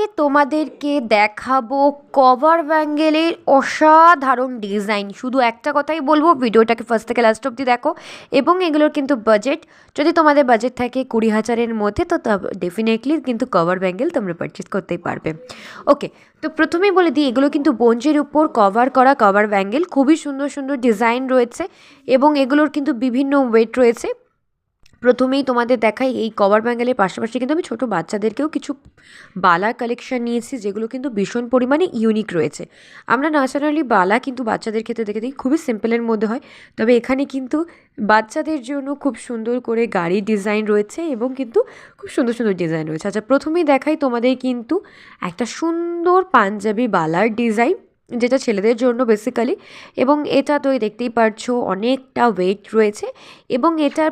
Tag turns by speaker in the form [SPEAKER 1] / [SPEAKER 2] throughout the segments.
[SPEAKER 1] আজকে তোমাদেরকে দেখাবো কভার ব্যাঙ্গেলের অসাধারণ ডিজাইন শুধু একটা কথাই বলব, ভিডিওটাকে ফার্স্ট থেকে লাস্ট অব্দি দেখো এবং এগুলোর কিন্তু বাজেট যদি তোমাদের বাজেট থাকে কুড়ি হাজারের মধ্যে, তো ডেফিনেটলি কিন্তু কভার ব্যাঙ্গেল তোমরা পারচেস করতেই পারবে। ওকে তো প্রথমেই বলে দিই, এগুলো কিন্তু বঞ্জের উপর কভার করা কভার ব্যাঙ্গেল খুবই সুন্দর সুন্দর ডিজাইন রয়েছে এবং এগুলোর কিন্তু বিভিন্ন ওয়েট রয়েছে। প্রথমেই তোমাদের দেখাই এই কভার ব্যাঙ্গেলের পাশাপাশি কিন্তু আমি ছোটো বাচ্চাদেরকেও কিছু বালা কালেকশন নিয়েছি, যেগুলো কিন্তু ভীষণ পরিমাণে ইউনিক রয়েছে। আমরা ন্যাচারালি বালা কিন্তু বাচ্চাদের ক্ষেত্রে দেখে দিই খুবই সিম্পলের মধ্যে হয়। তবে এখানে কিন্তু বাচ্চাদের জন্য খুব সুন্দর করে গাড়ির ডিজাইন রয়েছে এবং কিন্তু খুব সুন্দর সুন্দর ডিজাইন রয়েছে। আচ্ছা প্রথমেই দেখাই তোমাদের কিন্তু একটা সুন্দর পাঞ্জাবি বালার ডিজাইন যেটা ছেলেদের জন্য বেসিক্যালি এবং এটা তো দেখতেই পারছ অনেকটা ওয়েট রয়েছে এবং এটার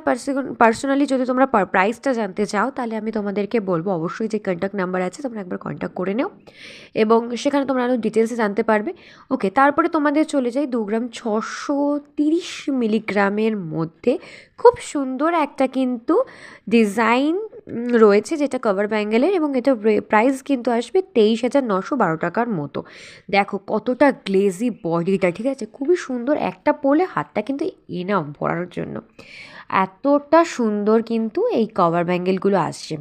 [SPEAKER 1] পার্সোনালি যদি তোমরা প্রাইসটা জানতে চাও, তাহলে আমি তোমাদেরকে বলব অবশ্যই যে কন্ট্যাক্ট নাম্বার আছে, তোমরা একবার কন্ট্যাক্ট করে নেও এবং সেখানে তোমরা আরও ডিটেলসে জানতে পারবে। ওকে তারপরে তোমাদের চলে যাই দু গ্রাম ছশো তিরিশ মিলিগ্রামের মধ্যে। খুব সুন্দর একটা কিন্তু ডিজাইন রয়েছে যেটা কভার ব্যাঙ্গেলের এবং এটা প্রাইস কিন্তু আসবে তেইশ হাজার নশো বারো টাকার মতো। দেখো কতটা গ্লেজি বডিটা ঠিক আছে? খুবই সুন্দর একটা পরলে হাতটা কিন্তু এনাম পরার জন্য। এতটা সুন্দর কিন্তু এই কভার ব্যাঙ্গেলগুলো আসছে।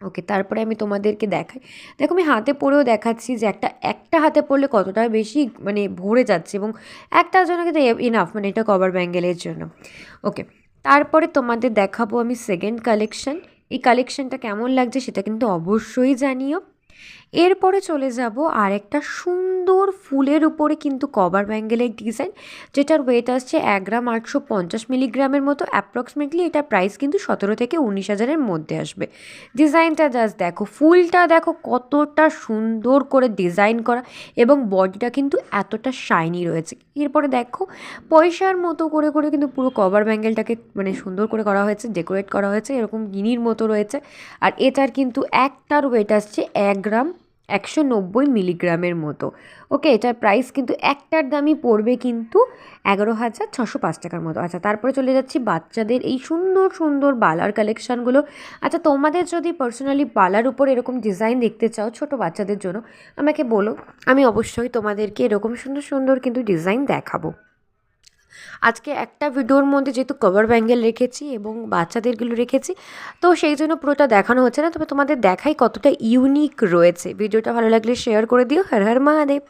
[SPEAKER 1] ওকে তারপরে আমি তোমাদেরকে দেখাই। দেখো আমি হাতে পরেও দেখাচ্ছি যে একটা একটা হাতে পরলে কতটা বেশি মানে ভরে যাচ্ছে এবং একটার জন্য কিন্তু ইনাফ মানে এটা কভার ব্যাঙ্গেলের জন্য। ওকে তারপরে তোমাদের দেখাবো আমি সেকেন্ড কালেকশন এই কালেকশনটা কেমন লাগছে সেটা কিন্তু অবশ্যই জানিও। এরপরে চলে যাব আর একটা সুন্দর ফুলের উপরে কিন্তু কভার ব্যাঙ্গেলের ডিজাইন যেটার ওয়েট আসছে এক গ্রাম আটশো পঞ্চাশ মিলিগ্রামের মতো অ্যাপ্রক্সিমেটলি এটা প্রাইস কিন্তু সতেরো থেকে উনিশ হাজারের মধ্যে আসবে। ডিজাইনটা জাস্ট দেখো, ফুলটা দেখো কতটা সুন্দর করে ডিজাইন করা এবং বডিটা কিন্তু এতটা শাইনি রয়েছে। এরপরে দেখো, পয়সার মতো করে করে কিন্তু পুরো কভার ব্যাঙ্গেলটাকে মানে সুন্দর করে করা হয়েছে ডেকোরেট করা হয়েছে, এরকম গিনির মতো রয়েছে। আর এটার কিন্তু একটার ওয়েট আসছে এক গ্রাম একশো নব্বই মিলিগ্রামের মতো। ওকে, এটার প্রাইস কিন্তু একটার দামই পড়বে কিন্তু এগারো হাজার ছশো পাঁচ টাকার মতো। আচ্ছা তারপরে চলে যাচ্ছি বাচ্চাদের এই সুন্দর সুন্দর বালার কালেকশানগুলো আচ্ছা তোমাদের যদি পার্সোনালি বালার উপর এরকম ডিজাইন দেখতে চাও ছোট বাচ্চাদের জন্য, আমাকে বলো। আমি অবশ্যই তোমাদেরকে এরকম সুন্দর সুন্দর কিন্তু ডিজাইন দেখাবো। আজকে একটা ভিডিওর মধ্যে যেহেতু কভার ব্যাঙ্গেল রেখেছি এবং বাচ্চাদেরগুলো রেখেছি, তো সেই জন্য পুরোটা দেখানো হচ্ছে না। তবে তোমাদের দেখাই কতটা ইউনিক রয়েছে। ভিডিওটা ভালো লাগলে শেয়ার করে দিও। হর হর মহাদেব।